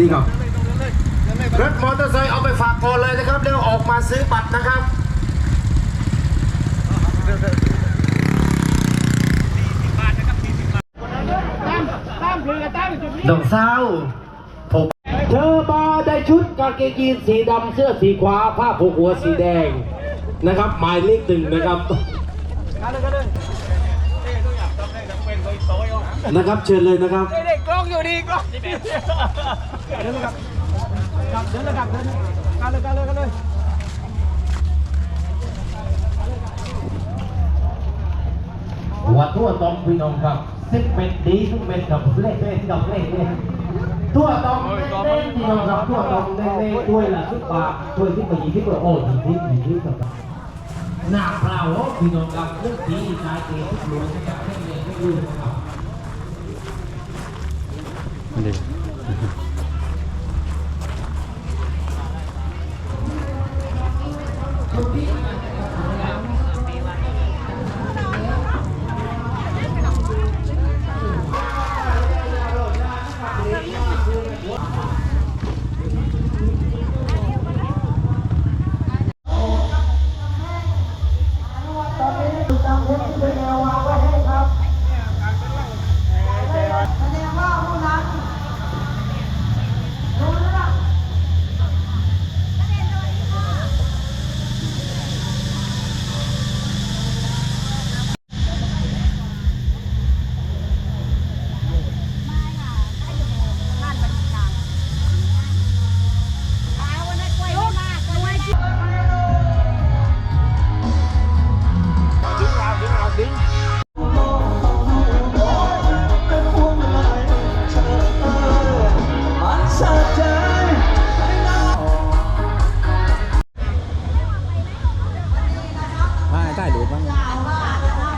ดีครับรถมอเตอร์ไซค์เอาไปฝากก่อนเลยนะครับแล้วออกมาซื้อบัตรนะครับดอกเศร้าผมเธอมาได้ชุดกางเกงยีนสีดำเสื้อสีขวาผ้าผูกหัวสีแดงนะครับหมายเลขหนึ่งนะครับนะครับเชิญเลยนะครับเด็กกล้ อยู่ดีกล้องเดินเลยครับครับเดินเลยครับเดินกันเลยกันเลยกันเลยหัวทั่วตองพี่น้องครับสิบเป็นดีทุกเป็นกับเลขเลขกับเลขเลขทั่วตองเด้งๆพี่น้องครับทั่วตองเด้งๆด้วยล่ะสิบบาทด้วยที่ไปยี่ที่ตัวโอ้ยี่ที่ยี่ที่กับหน้าเปล่าพี่น้องครับเรื่องผีชายเกย์ทุกหลวนนะครับให้เรียนให้ นี่นะค